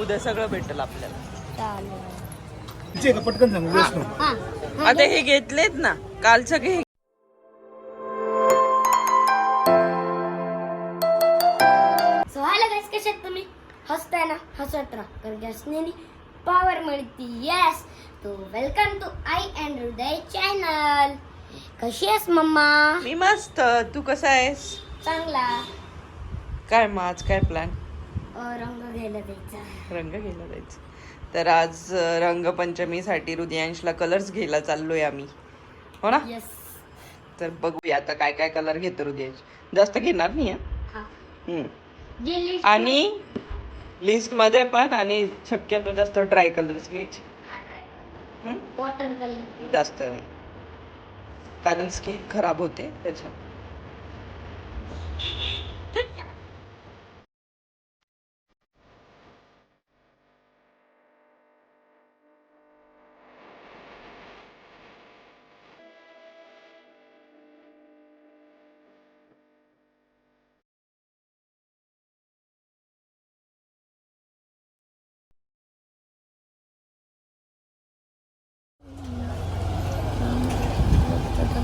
उद्या सगळं भेटेल आपल्याला. चालेल. तिचे का पटकन सांगू नको हा आता हे घेतलेत ना कालचं घे. सो हॅलो गाईस कसे आहेत तुम्ही? हसताय ना हसत राहा कारण हसण्याने पॉवर मिळते. येस तो welcome to Aai and Hriday channel कशी आहेस मम्मा? मी मस्त. तू कसा आहेस? चांगला. काय मग आज काय प्लॅन रंग घ्यायला द्यायचा. रंग घ्यायला जायचं तर आज अं, रंगपंचमीसाठी हृदयांशला कलर्स घ्यायला चाललोय आम्ही. हो ना? येस तर बघूया आता काय काय कलर घेतो हृदयांश. जास्त घेणार नाही हं? हा. हम्म. जे लिस्ट आणि लिस्टमध्ये पण आणि शक्यतो जास्त ड्राय कलर्स घ्यायचे. हम्म? वॉटर कलर जास्त नाही. कारण स्किन खराब होते त्याच्या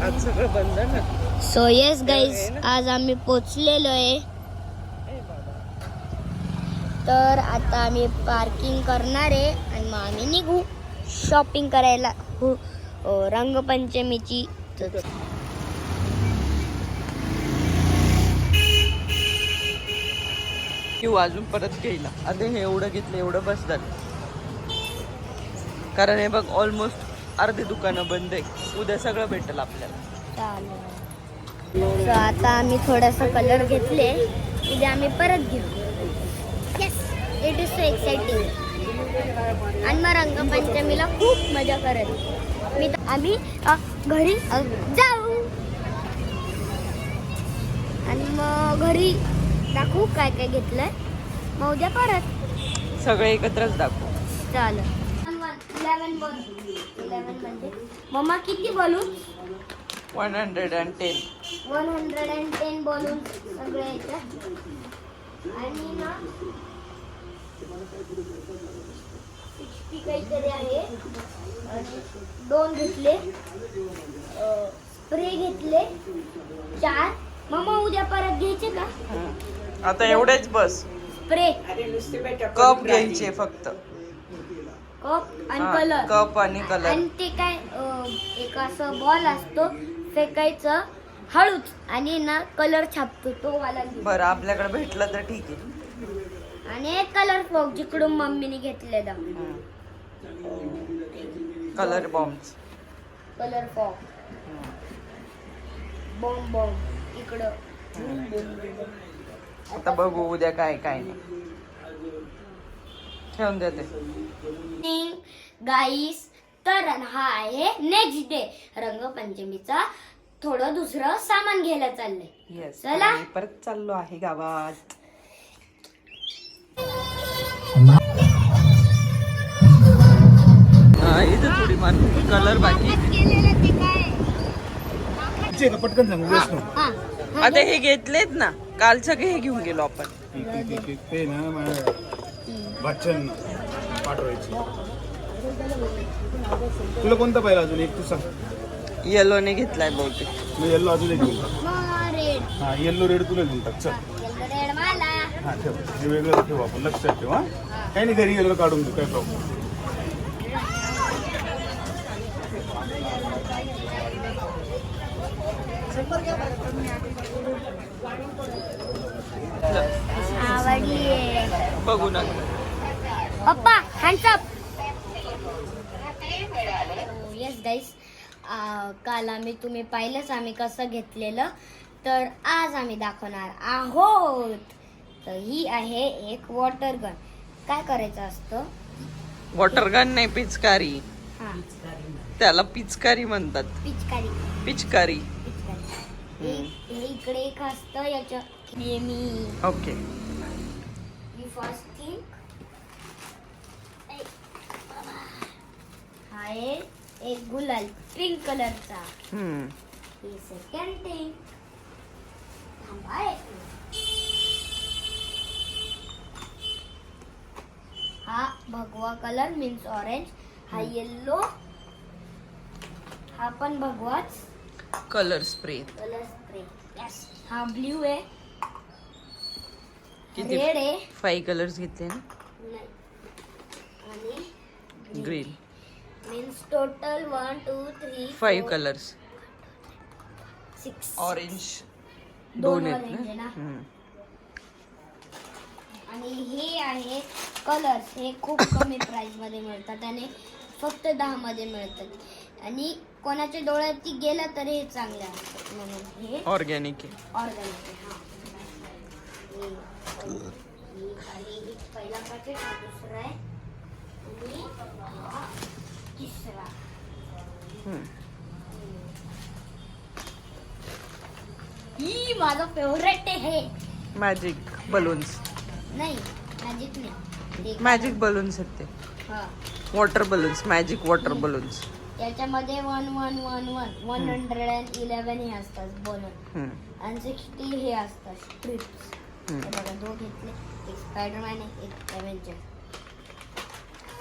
आज सगळं बंद ना. सो येस गाईज आज आम्ही पोचलेलो आहे. तर आता आम्ही पार्किंग करणार आहे आणि मग आम्ही निघू शॉपिंग करायला. हो अ, रंगपंचमीची. किंवा अजून परत घ्यायला. आता हे एवढं घेतलं एवढं बस झालं. कारण हे बघ ऑलमोस्ट अर्धे दुकानं बंद आहे. उद्या सगळं भेटेल आपल्याला. चालेल. आता आम्ही थोडासा कलर घेतले. उद्या आम्ही परत घेऊ. Yes it is so exciting आणि मग रंगपंचमीला खूप मजा करेल मी आम्ही घरी जाऊ. आणि मग घरी दाखवू काय काय घेतलंय. मग उद्या परत. सगळे एकत्रच दाखवू. चालेल. इलेवन म्हणजे? मम्मा किती balloon? One hundred and ten one hundred and ten balloon सगळे आणि ना सिक्स्टी काहीतरी आहे. आणि दोन घेतले. स्प्रे घेतले. चार. मम्मा उद्या परत घ्यायचे का? आता एवढेच बस. स्प्रे कप घ्यायचे फक्त. कप आणि हा, कलर. कप आणि कलर. आणि ते काय अं, एक असं बॉल असतो फेकायचं हळूच आणि ना कलर छापतो तो वाला घेऊ. बरं आपल्याकडे भेटलं तर ठीक आहे. आणि एक कलर फॉक जिकडून मम्मीने घेतलेला. Colour bomb colour fog bomb bomb इकडं. आता बघू उद्या काय काय नाही. ठेवून देते. गाईस तर हा आहे नेक्स्ट डे रंगपंचमीचा थोडं दुसरं सामान घ्यायला चाललंय. येस चला. परत चाललो आहे गावात. इथं थोडी मान कलर बाकी. केलेलं ते काय तिचे का? पटकन सांगू हा आता हे घेतलेत ना कालचं घे हे घेऊन गेलो आपण. ठीक आहे ठीक आहे ते ना माझ्या बच्चन पाठवायची. तुला कोणता पाहिजे अजून एक तू सांग. येलोने घेतलाय बहुतेक. मी येल्लो अजून एक घेऊन हा येल्लो रेड तुला घेऊन टाक. चल. येल्लो रेड मला हा ठेव. हे वेगळं ठेवू आपण. लक्षात ठेव हा. काही नाही घरी गेलो काढून घेऊ काय प्रॉब्लेम बघू ना. पप्पा हँडअप येस गाईस काल आम्ही तुम्ही पाहिलंच आम्ही कसं घेतलेलं. तर आज आम्ही दाखवणार आहोत. तर ही आहे एक वॉटर गन काय करायचं असतं? वॉटर गन नाही पिचकारी. हा. त्याला पिचकारी म्हणतात. पिचकारी. पिचकारी. पिचकारी. हे इकडे एक असतं याच्या हे मी ओके आहे. एक गुलाल पिंक कलरचा हम्म. हे सेकंड थिंग थांबा एक minute. हा भगवा कलर मीन्स ऑरेंज हा येल्लो हा पण भगवाच. Colour spray colour spray yes हा ब्ल्यू आहे. किती? रेड आहे. फाईव्ह कलर्स घेतले ना? नाही. आणि green means total one two three five colours six orange दोन दोन आहेत ना? हम्म. आणि हे आहे कलर्स हे खूप कमी प्राइसमध्ये मिळतात आणि फक्त दहा मध्ये मिळतात. आणि कोणाच्या डोळ्यात गेला तर हे चांगले असतात म्हणून हे ऑर्गॅनिक आहे. ऑर्गॅनिक आहे हा. आहे एक पहिला पॅकेट हा दुसरा आहे. आणि हा. तिसरा. ही माझा फेवरेट आहे. मॅजिक बलून्स नाही मॅजिक नाही. ते- मॅजिक बलून्स आहेत ते. हा. Water balloons magic water balloons याच्यामध्ये one one one one one hundred and eleven हे असतात बोलून आणि सिक्स्टी हे असतात स्ट्रिप्स. हे बघा दोन घेतले. एक स्पायडरमॅन आहे एक एव्हेंजर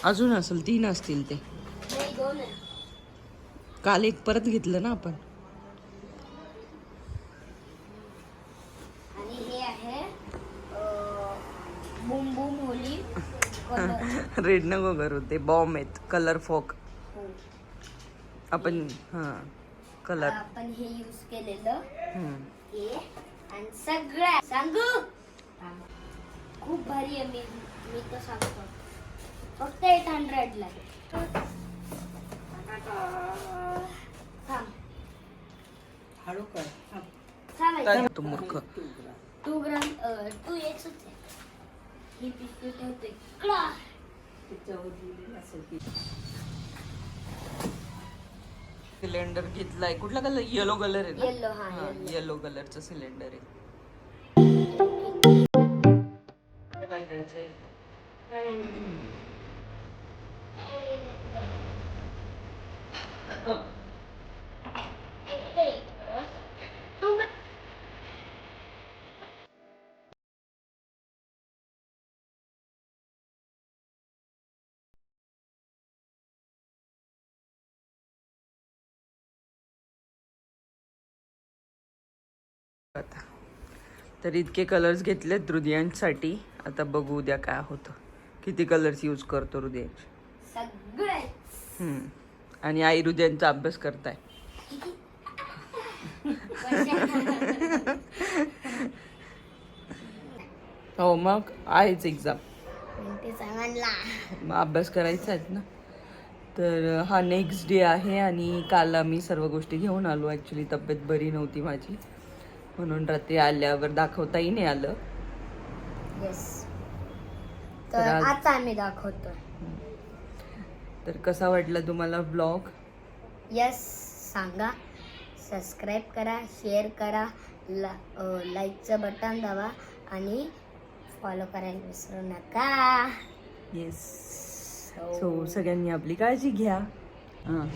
अजून असेल तीन असतील ते. दोन आहे काल एक परत घेतलं ना आपण. आणि हे आहे Bum Bum Holy colour red नको करू ते बॉम्ब आहेत कलर फोक. आपण हां कलर. आपण हे यूज केलेलं हे आणि सगळ्या सांगू. खूप भारी आहे मी मी तर सांगतो. फक्त एट हंड्रेडला तू मूर्ख. टू ग्राम टू एक्स होते ही इकडं. सिलेंडर घेतलाय. कुठला कलर येलो कलर आहे ना? Yellow, हा, yellow. येलो कलरचं सिलेंडर आहे. आता तर इतके कलर्स घेतलेत हृदयांसाठी. आता बघू उद्या काय होतं. किती कलर्स यूज करतो हृदयांचे. सगळे हम्म. आणि आई हृदयांचा अभ्यास करताय. हो मग आहेच एक्झाम मग अभ्यास करायचा आहेत ना? तर हा नेक्स्ट डे आहे आणि काल आम्ही सर्व गोष्टी घेऊन आलो. ॲक्च्युली तब्येत बरी नव्हती माझी. म्हणून रात्री आल्यावर दाखवताही नाही आलं. येस तर आज- आता आम्ही दाखवतो. तर कसा वाटला तुम्हाला ब्लॉग येस सांगा. सबस्क्राईब करा शेअर करा ला लाईकचं बटन दाबा आणि फॉलो करायला विसरू नका. येस सो सगळ्यांनी आपली काळजी घ्या. हां.